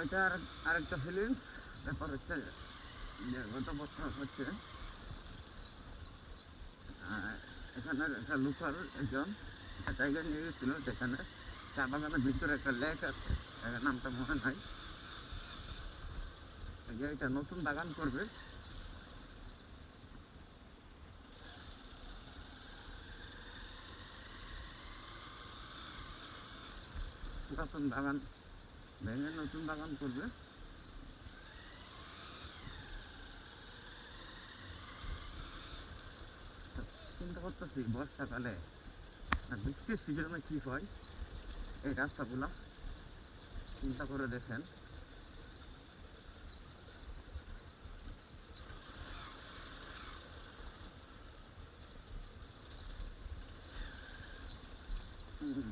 এটা আর আরেকটা ফিলিংস ব্যাপার হচ্ছে যে গত বছর হচ্ছে আহ, এখানে একটা লোকাল একজন একটা জায়গায় নিয়ে গেছিল যেখানে চা বাগানের ভিতরে একটা লেক আছে নামটা মনে নাই। যে এটা নতুন বাগান করবে। পুরাতন বাগান ভেঙে নতুন বাগান করবে? চিন্তা করতেছি বর্ষাকালে বৃষ্টির সিজনে কি হয়? এই রাস্তাগুলা। চিন্তা করে দেখেন। হুম।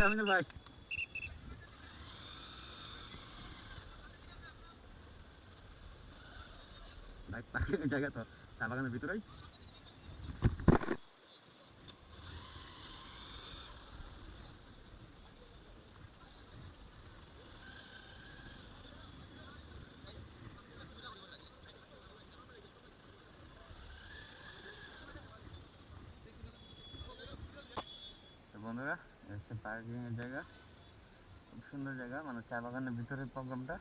এই আমিনুল ভাই ভাই পার্কিং জায়গা তো চা বাগানের ভিতরেই তো বন্ধুরা এই হচ্ছে পার্কিং এর জায়গা। খুব সুন্দর জায়গা মানে চা বাগানের ভিতরে প্রোগ্রামটা।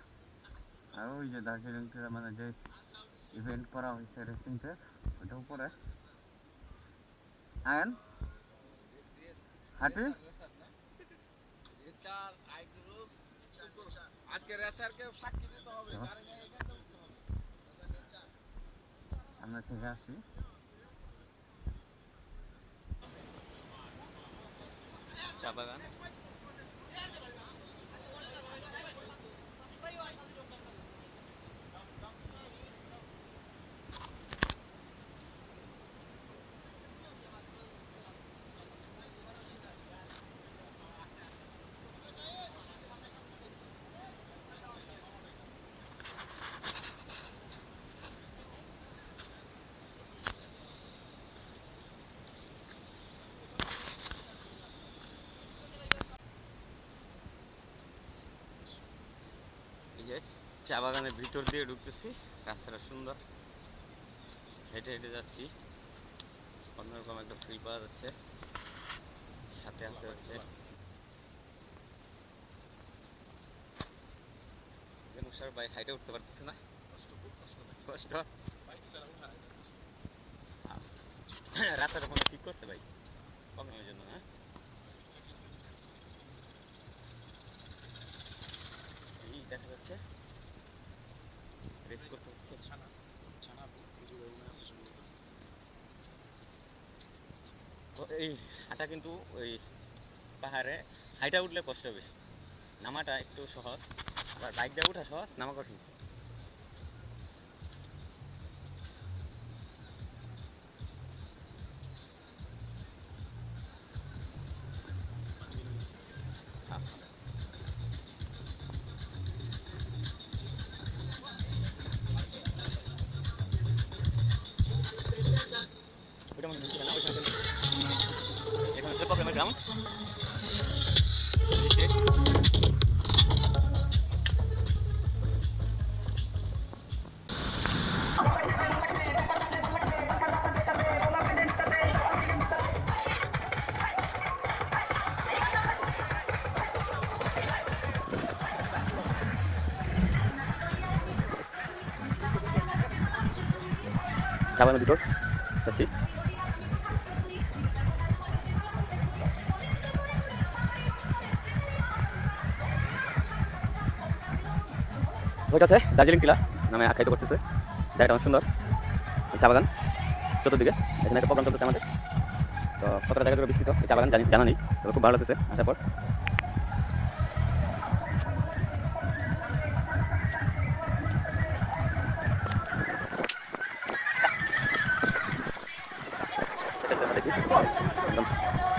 আর ওই যে দার্জিলিং ট্রেনে মানে যে ইভেন্ট করা হয়েছে রেসিংটা ওটা উপরে। আয়ন? হাঁটি। আমরা থেকে আসি। চা বাগান এই যে চা বাগানের ভিতর দিয়ে ঢুকতেছি, রাস্তাটা সুন্দর। হেঁটে হেঁটে যাচ্ছি। অন্যরকম একটা ফ্রি পাওয়া যাচ্ছে। সাথে আছে হচ্ছে স্যার বাইক হাইটে উঠতে পারতেছে না। কষ্ট। রাস্তাটা মনে ঠিক করছে ভাই? কমের জন্য হ্যাঁ এই দেখা যাচ্ছে রেস করতে হচ্ছে তো এই হাঁটা কিন্তু ওই পাহাড়ে হাইটা উঠলে কষ্ট বেশি। নামাটা একটু সহজ আবার বাইক দিয়ে উঠা সহজ, নামা কঠিন। এখানে হচ্ছে প্রবলেমের গ্রাউন্ড চাবানোর ভিতর ওইটা হচ্ছে দার্জিলিং টিলা নামে আখ্যায়িত করতেছে। জায়গাটা অনেক সুন্দর। চা বাগান চতুর্দিকে। এখানে একটা প্রোগ্রাম চলতেছে আমাদের। তো কতটা জায়গা ধরে বিস্তৃত? চা বাগান জানা নেই। তবে খুব ভালো লাগতেছে আসার পর।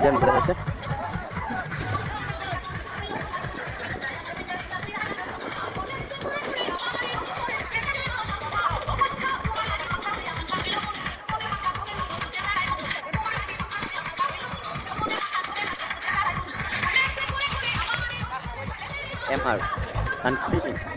একদম। Emhart and Fishing.